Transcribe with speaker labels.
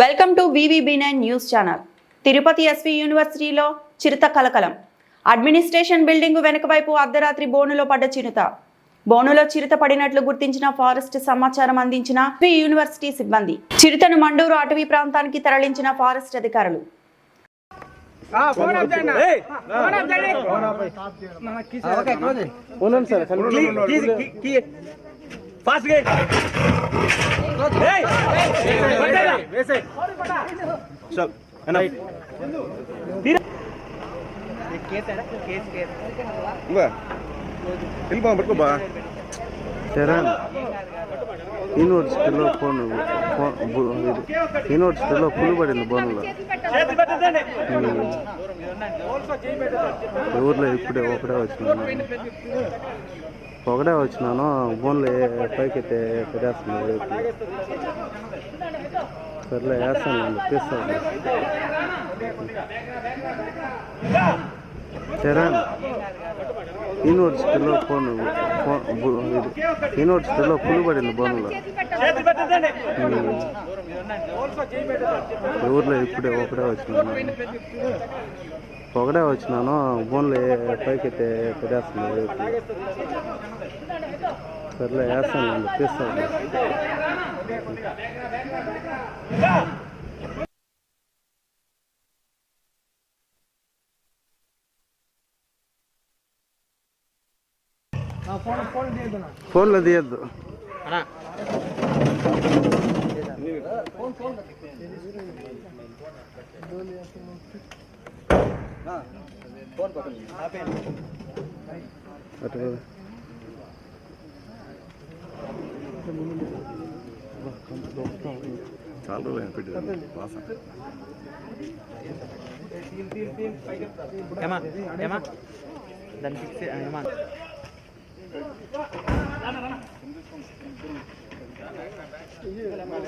Speaker 1: Welcome to VVB nine news channel Tirupati S యూనివర్సిటీలో చిరుత కలకలం. అడ్మినిస్ట్రేషన్ బిల్డింగ్ వెనుక వైపు అర్ధరాత్రి బోనులో పడ్డ చిరుత. బోనులో చిరుత పడినట్లు గుర్తించిన ఫారెస్ట్ సమాచారం అందించిన ఎస్వి యూనివర్సిటీ సిబ్బంది. చిరుతను మండూరు అటవీ ప్రాంతానికి తరలించిన ఫారెస్ట్ అధికారులు.
Speaker 2: ఫాస్ట్ सब है
Speaker 3: ना ಇಲ್ವಾ
Speaker 4: ಬರ್ಕೋ ಬಾ ಇನ್ನೂರು ಕಿಲೋ ಫೋನ್ ಫೋನ್ యూనివర్సిటీలో పులి పడింది బోన్లో. ఊర్లో ఇప్పుడే ఒకటే వచ్చినాను ఒకటే వచ్చినాను బోన్లో పైకి పెట్టేస్తుంది సర్లే వేస్తాను తీస్తాను చరణ్ యూనివర్సిటీలో ఫోన్ యూనివర్సిటీలో పులి పడింది బోన్లో ఊర్లో ఇప్పుడే ఒకటే వచ్చినాను. ఒకటే వచ్చినాను బోన్లో పైకి అయితే పెట్టేస్తుంది సర్లే వేస్తాను తీస్తాను ఫోన్లో తీయద్దు. అటు
Speaker 3: చాలా రోజులు పెట్టారు. వాసన.
Speaker 2: ఏమా? ఏమా? దాన్ని ఫిక్స్ ఏమా? Laat maar,